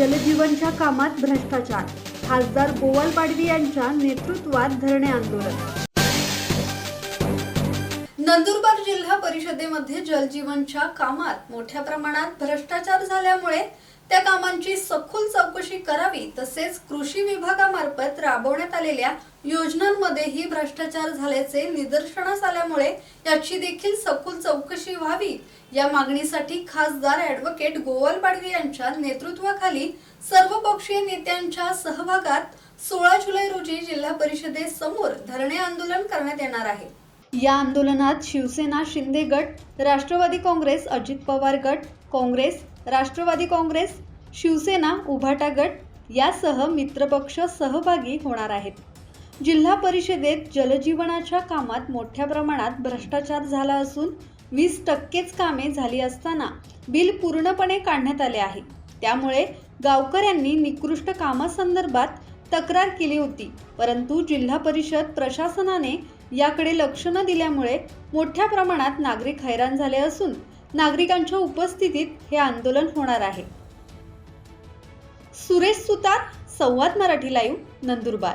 जलजीवनच्या कामात भ्रष्टाचार. खासदार गोवाल पाडवी यांच्या नेतृत्वात धरणे आंदोलन. नंदुरबार जिल्हा परिषदेमध्ये जलजीवनच्या कामात मोठ्या प्रमाणात भ्रष्टाचार झाल्यामुळे त्या कामांची सखोल चौकशी करावी तसेच कृषी विभागामार्फत राबवण्यात आलेल्या योजनांमध्येही भ्रष्टाचार झाल्याचे निदर्शनास आल्यामुळे याची देखील सखोल चौकशी व्हावी या मागणीसाठी खासदार ऍडव्होकेट गोवाल पाडवी यांच्या नेतृत्वाखाली सर्वपक्षीय नेत्यांच्या सहभागात सोळा जुलै रोजी जिल्हा परिषदेसमोर धरणे आंदोलन करण्यात येणार आहे. या आंदोलनात शिवसेना शिंदे गट राष्ट्रवादी काँग्रेस अजित पवार गट काँग्रेस राष्ट्रवादी काँग्रेस शिवसेना उभाटा गट यासह मित्रपक्ष सहभागी होणार आहेत. जिल्हा परिषदेत जलजीवनाच्या कामात मोठ्या प्रमाणात भ्रष्टाचार झाला असून वीस टक्केच कामे झाली असताना बिल पूर्णपणे काढण्यात आले आहे. त्यामुळे गावकऱ्यांनी निकृष्ट कामासंदर्भात तक्रार केली होती. परंतु जिल्हा परिषद प्रशासनाने याकडे लक्ष न दिल्यामुळे मोठ्या प्रमाणात नागरिक हैराण झाले असून नागरिकांच्या उपस्थितीत हे आंदोलन होणार आहे. सुरेश सुतार संवाद मराठी लाईव्ह नंदुरबार.